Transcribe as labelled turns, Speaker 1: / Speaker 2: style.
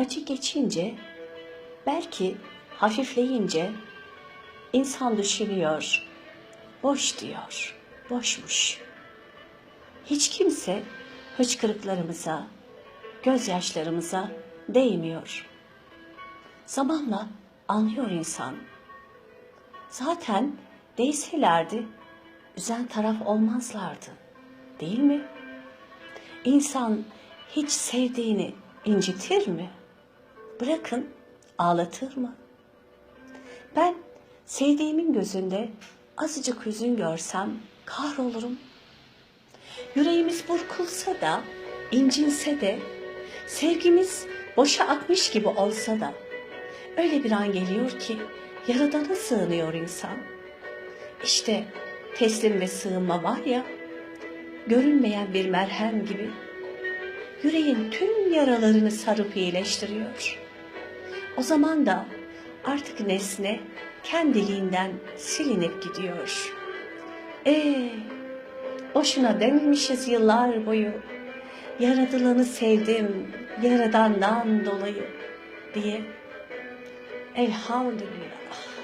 Speaker 1: acı geçince, belki hafifleyince insan düşünüyor. Boş diyor, boşmuş. Hiç kimse hıçkırıklarımıza, gözyaşlarımıza değmiyor. Zamanla anlıyor insan. Zaten değselerdi üzen taraf olmazlardı. Değil mi? İnsan hiç sevdiğini incitir mi? Bırakın ağlatır mı? Ben sevdiğimin gözünde azıcık hüzün görsem kahrolurum. Yüreğimiz burkulsa da, incinse de, sevgimiz boşa akmış gibi olsa da, öyle bir an geliyor ki Yaradan'a sığınıyor insan. İşte teslim ve sığınma var ya, görünmeyen bir merhem gibi yüreğin tüm yaralarını sarıp iyileştiriyor. O zaman da artık nesne kendiliğinden silinip gidiyor. Ee, boşuna dememişiz yıllar boyu. Yaradılanı sevdim, yaradandan dolayı diye. Elhamdülillah.